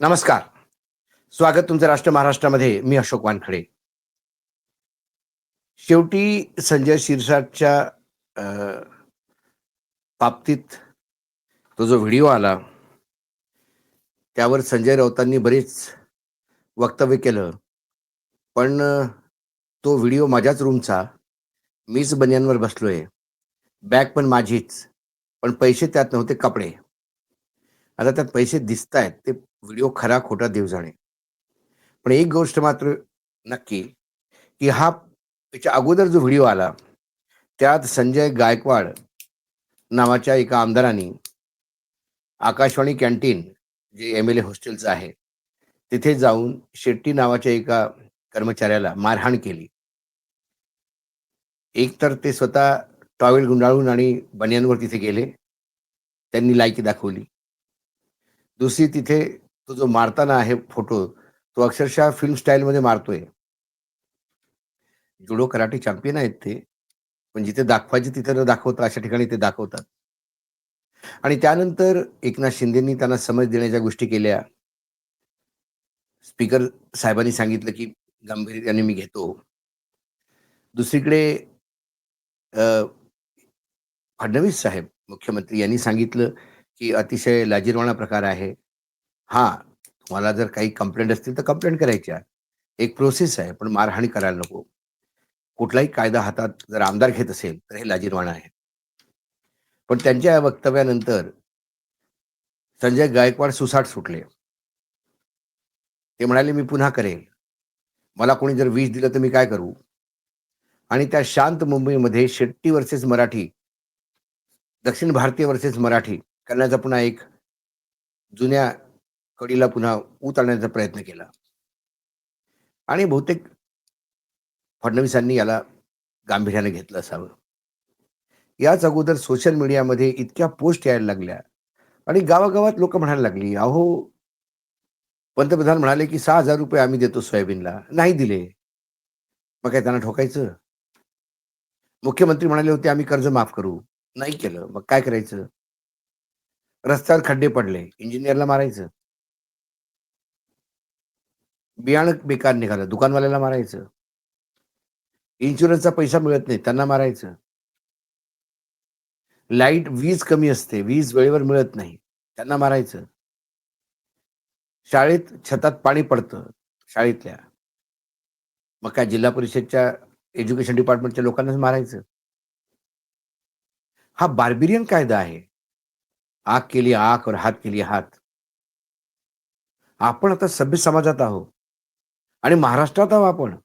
नमस्कार. स्वागत तुमचं राष्ट्र महाराष्ट्रामध्ये. मी अशोक वानखडे. शेवटी संजय शिरसाटच्या बाबतीत तो जो व्हिडिओ आला त्यावर संजय राऊतांनी बरेच वक्तव्य केलं. पण तो व्हिडिओ माझ्याच रूमचा. मीच बनियांवर बसलोय. बॅग पण माझीच. पण पैसे त्यात नव्हते कपडे. आता त्यात पैसे दिसत आहेत ते व्हिडिओ खरा खोटा देव जाणे. पण एक गोष्ट मात्र नक्की की हा त्याच्या अगोदर जो व्हिडिओ आला त्यात संजय गायकवाड नावाच्या एका आमदारांनी आकाशवाणी कॅन्टीन जे एम एल ए हॉस्टेलचं आहे तिथे जाऊन शेट्टी नावाच्या एका कर्मचाऱ्याला मारहाण केली. एक तर ते स्वतः टॉवेल गुंडाळून आणि बनियांवर तिथे गेले. त्यांनी लायकी दाखवली. दुसरी तिथे तो जो मारताना आहे फोटो तो अक्षरशः फिल्म स्टाईलमध्ये मारतोय. जुडो कराटे चॅम्पियन आहेत ते पण जिथे दाखवायचे तिथे न दाखवता अशा ठिकाणी ते दाखवतात. आणि त्यानंतर एकनाथ शिंदेनी त्यांना समज देण्याच्या गोष्टी केल्या. स्पीकर साहेबांनी सांगितलं की गांभीर्याने मी घेतो. दुसरीकडे फडणवीस साहेब मुख्यमंत्री यांनी सांगितलं की अतिशय लाजीरवाणा प्रकार आहे. हा तुम्हाला जर काही कंप्लेंट असतील तर कंप्लेंट करायच्या एक प्रोसेस आहे पण मारहाणी करायला नको. कुठलाही कायदा हातात जर आमदार घेत असेल तर हे लाजीरवाणं आहे. पण त्यांच्या या वक्तव्यानंतर संजय गायकवाड सुसाट सुटले. ते म्हणाले मी पुन्हा करेल. मला कोणी जर वीज दिलं तर मी काय करू? आणि त्या शांत मुंबईमध्ये शेट्टी वर्सेस मराठी दक्षिण भारतीय वर्सेस मराठी करण्याचा पुन्हा एक जुन्या कडीला पुन्हा ऊत आणण्याचा प्रयत्न केला. आणि बहुतेक फडणवीसांनी याला गांभीर्याने घेतलं असावं. याच अगोदर सोशल मीडियामध्ये इतक्या पोस्ट यायला लागल्या. आणि गावागावात लोक म्हणायला लागली अहो पंतप्रधान म्हणाले की सहा हजार रुपये आम्ही देतो सोयाबीनला. नाही दिले. मग काय त्यांना ठोकायचं? मुख्यमंत्री म्हणाले होते आम्ही कर्ज माफ करू. नाही केलं. मग काय करायचं? रस्त्यावर खड्डे पडले. इंजिनियरला मारायचं. बियाणं बेकार निघालं. दुकानवाल्याला मारायचं. इन्शुरन्सचा पैसा मिळत नाही त्यांना मारायचं. लाइट वीज कमी असते वीज वेळेवर मिळत नाही त्यांना मारायचं. शाळेत छतात पाणी पडतं शाळेतल्या. मग काय जिल्हा परिषदच्या एज्युकेशन डिपार्टमेंटच्या लोकांनाच मारायचं. हा बार्बिरियन कायदा आहे. आग केली आग और हात केली हात. आपण आता सभ्य समाजात आहोत. आणि महाराष्ट्रात आहोत आपण.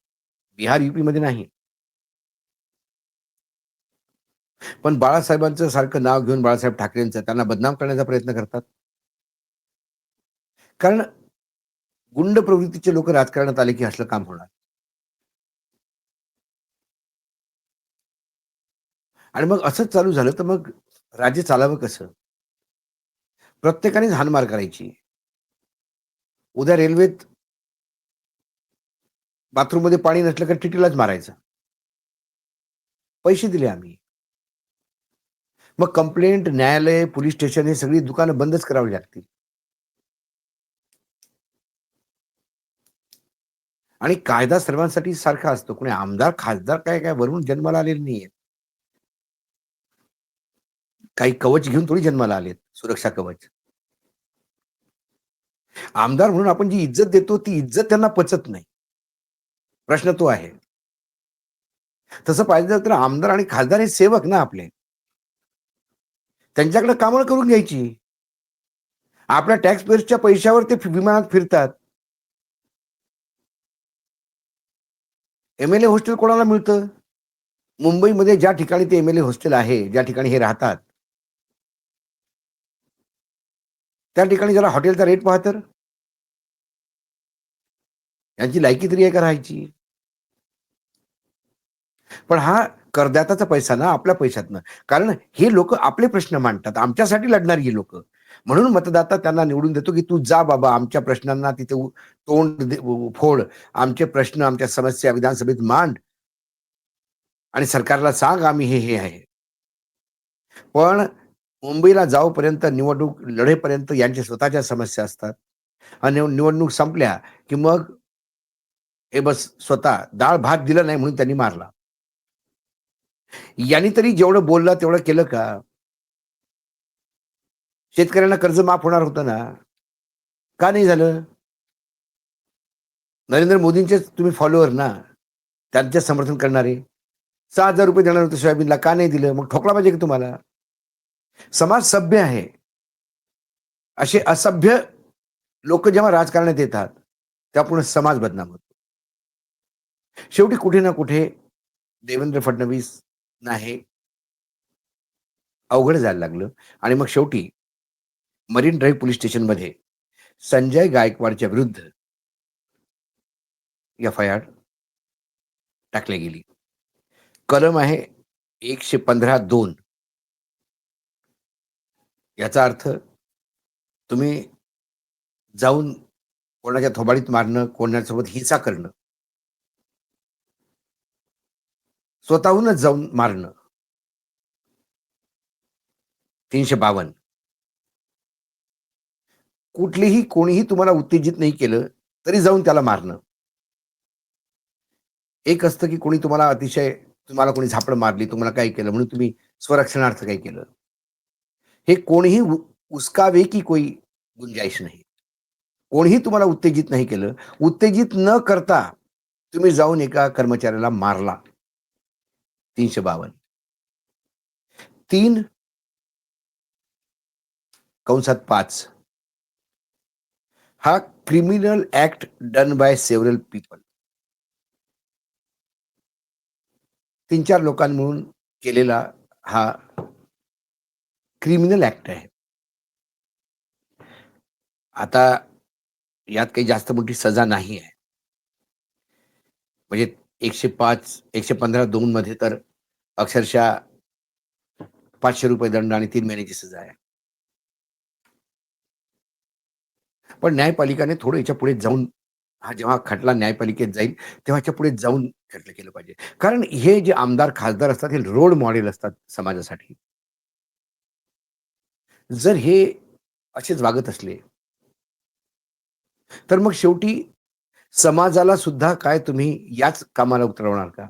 बिहार युपी मध्ये नाही. पण बाळासाहेबांचं सारखं नाव घेऊन बाळासाहेब ठाकरेंचं त्यांना बदनाम करण्याचा प्रयत्न करतात. कारण गुंड प्रवृत्तीचे लोक राजकारणात आले की असलं काम होणार. आणि मग असंच चालू झालं तर मग राज्य चालावं कसं? प्रत्येकानेच हानमार करायची. उद्या रेल्वेत बाथरूममध्ये पाणी नसलं का टिटीलाच मारायचं. पैसे दिले आम्ही. मग कंप्लेंट न्यायालय पोलीस स्टेशन हे सगळी दुकानं बंदच करावी लागतील. आणि कायदा सर्वांसाठी सारखा असतो. कोणी आमदार खासदार काय काय वरून जन्माला आलेले नाहीये काही कवच घेऊन थोडी जन्माला आलेत. सुरक्षा कवच. आमदार म्हणून आपण जी इज्जत देतो ती इज्जत त्यांना पचत नाही. प्रश्न तो आहे. तसं पाहिजे तर आमदार आणि खासदार हे सेवक ना आपले. त्यांच्याकडे कामं करून घ्यायची. आपल्या टॅक्स पेअर्सच्या पैशावर ते विमानात फिरतात. एम एल ए हॉस्टेल कोणाला मिळतं? मुंबईमध्ये ज्या ठिकाणी ते एम एल ए हॉस्टेल आहे ज्या ठिकाणी हे राहतात त्या ठिकाणी जरा हॉटेलचा रेट पहा तर. यांची लायकी तरी आहे का राहायची? पण हा करदात्याचा पैसा ना आपल्या पैशातनं. कारण हे लोक आपले प्रश्न मांडतात. आमच्यासाठी लढणारी ही लोक. म्हणून मतदाता त्यांना निवडून देतो की तू जा बाबा आमच्या प्रश्नांना तिथे तोंड दे- फोड. आमचे प्रश्न आमच्या समस्या विधानसभेत मांड. आणि सरकारला सांग आम्ही हे हे आहे. पण मुंबईला जाऊपर्यंत निवडणूक लढेपर्यंत यांच्या स्वतःच्या समस्या असतात. आणि निवडणूक संपल्या की मग हे बस स्वतः डाळ भात दिला नाही म्हणून त्यांनी मारला. यांनी तरी जेवढं बोलला तेवढं केलं का? शेतकऱ्यांना कर्ज माफ होणार होतं ना? का नाही झालं? नरेंद्र मोदींचे तुम्ही फॉलोअर ना? त्यांचे समर्थन करणारे. सहा हजार रुपये देणार होते सोयाबीनला. का नाही दिलं? मग ठोकला पाहिजे की तुम्हाला? समाज सभ्य आहे. असे असभ्य लोक जेव्हा राजकारणात येतात तेव्हा पूर्ण समाज बदनाम होतो. शेवटी कुठे ना कुठे देवेंद्र फडणवीस नाही अवघड जायला लागलं. आणि मग शेवटी मरीन ड्राईव्ह पोलीस स्टेशनमध्ये संजय गायकवाडच्या विरुद्ध एफ आय आर टाकली गेली. कलम आहे एकशे पंधरा दोन. याचा अर्थ तुम्ही जाऊन कोणाच्या थोबाडीत मारणं कोणासोबत हिंसा करणं स्वतःहूनच जाऊन मारणं. तीनशे बावन्न. कुठलीही कोणीही तुम्हाला उत्तेजित नाही केलं तरी जाऊन त्याला मारणं. एक असतं की कोणी तुम्हाला अतिशय तुम्हाला कोणी झापड मारली तुम्हाला काय केलं म्हणून तुम्ही स्वरक्षणार्थ काही केलं. हे कोणीही उसकावे की कोई गुंजाईश नाही. कोणीही तुम्हाला उत्तेजित नाही केलं. उत्तेजित न करता तुम्ही जाऊन एका कर्मचाऱ्याला मारला. तीनशे बावन्न तीन कंसात पाच. हा criminal act done by several people तीन चार लोकांमधून केलेला हा क्रिमिनल ऍक्ट आहे. आता यात काही जास्त मोठी सजा नाही आहे. म्हणजे एकशे पाच एकशे पंधरा दोन मध्ये तर अक्षरशः पाचशे रुपये दंड आणि तीन महिन्याची सजा आहे. पण न्यायपालिकाने थोडं याच्यापुढे जाऊन हा जेव्हा खटला न्यायपालिकेत जाईल तेव्हा याच्यापुढे जाऊन खटलं केलं पाहिजे. कारण हे जे आमदार खासदार असतात हे रोड मॉडेल असतात समाजासाठी. जर हे असेच वागत असले तर मग शेवटी समाजाला सुद्धा काय तुम्ही याच कामाला उतरवणार का?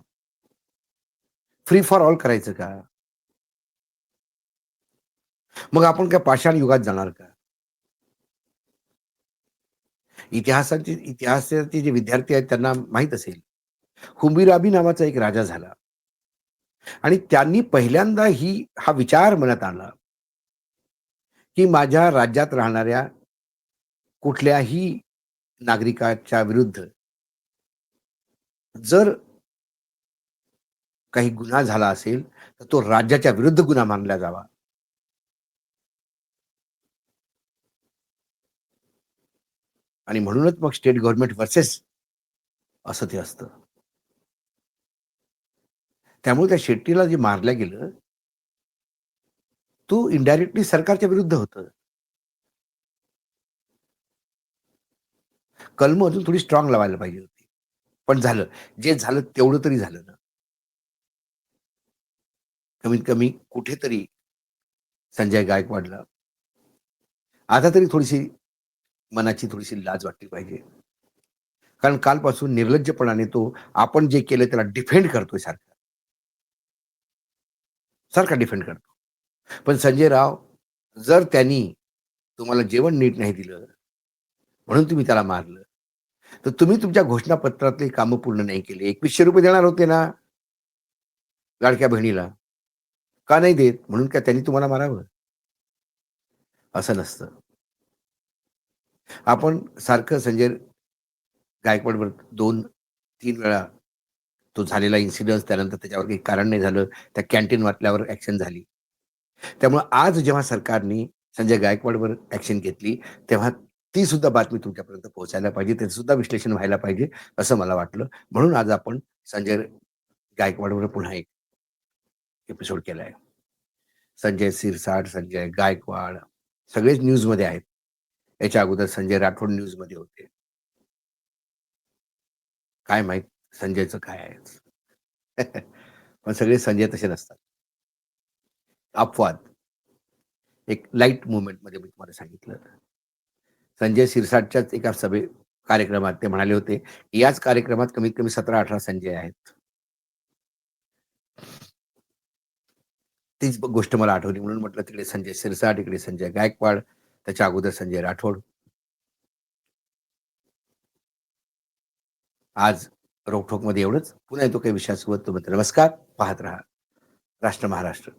फ्री फॉर ऑल करायचं का? मग आपण काय पाषाण युगात जाणार का? इतिहासाचे इतिहासाचे जे विद्यार्थी आहेत त्यांना माहीत असेल. हुंबीराबी नावाचा एक राजा झाला. आणि त्यांनी पहिल्यांदा ही हा विचार मनात आला. की माझ्या राज्यात राहणाऱ्या कुठल्याही नागरिकाच्या विरुद्ध जर काही गुन्हा झाला असेल तर तो राज्याच्या विरुद्ध गुन्हा मानला जावा. आणि म्हणूनच मग स्टेट गव्हर्नमेंट वर्सेस असं ते असतं. त्यामुळे त्या शेट्टीला जे मारलं गेलं तू इनडायरेक्टली सरकारच्या विरुद्ध होत. कलम अजून थोडी स्ट्रॉंग लावायला पाहिजे होती. पण झालं. जे झालं तेवढं तरी झालं ना. कमीत कमी कुठेतरी संजय गायकवाडला. आता तरी थोडीशी मनाची थोडीशी लाज वाटली पाहिजे. कारण कालपासून निर्लज्जपणाने तो आपण जे केलं त्याला डिफेंड करतोय सारखा. सारखा डिफेंड करतो. पण संजय राव जर त्यांनी तुम्हाला जेवण नीट नाही दिलं म्हणून तुम्ही त्याला मारलं तर तुम्ही तुमच्या घोषणापत्रातले कामं पूर्ण नाही केले. एकवीसशे रुपये देणार होते ना लाडक्या बहिणीला? का नाही देत? म्हणून का त्यांनी तुम्हाला मारावं? असं नसतं. आपण सारखं संजय गायकवाडवर दोन तीन वेळा तो झालेला इन्सिडन्स त्यानंतर त्याच्यावर काही कारण नाही झालं त्या कॅन्टीन वाटल्यावर ऍक्शन झाली. त्यामुळे आज जेव्हा सरकारने संजय गायकवाडवर ऍक्शन घेतली तेव्हा ती सुद्धा बातमी तुमच्यापर्यंत पोहोचायला पाहिजे त्याचं सुद्धा विश्लेषण व्हायला पाहिजे असं मला वाटलं. म्हणून आज आपण संजय गायकवाडवर पुन्हा एक एपिसोड केलाय. संजय सिरसाट संजय गायकवाड सगळेच न्यूजमध्ये आहेत. याच्या अगोदर संजय राठोड न्यूजमध्ये होते. काय माहीत संजयचं काय आहे? पण सगळे संजय तसे नसतात अपवाद. एक लाइट मुवमेंटमध्ये मी तुम्हाला सांगितलं. संजय शिरसाटच्याच एका सभे कार्यक्रमात ते म्हणाले होते की याच कार्यक्रमात कमीत कमी सतरा अठरा संजय आहेत. तीच गोष्ट मला आठवली म्हणून म्हटलं तिकडे संजय शिरसाट इकडे संजय गायकवाड त्याच्या अगोदर संजय राठोड. आज रोखोकमध्ये एवढंच. पुन्हा येतो काही विषयासोबत. तुम्ही नमस्कार. पाहत राहा. राष्ट्र महाराष्ट्र.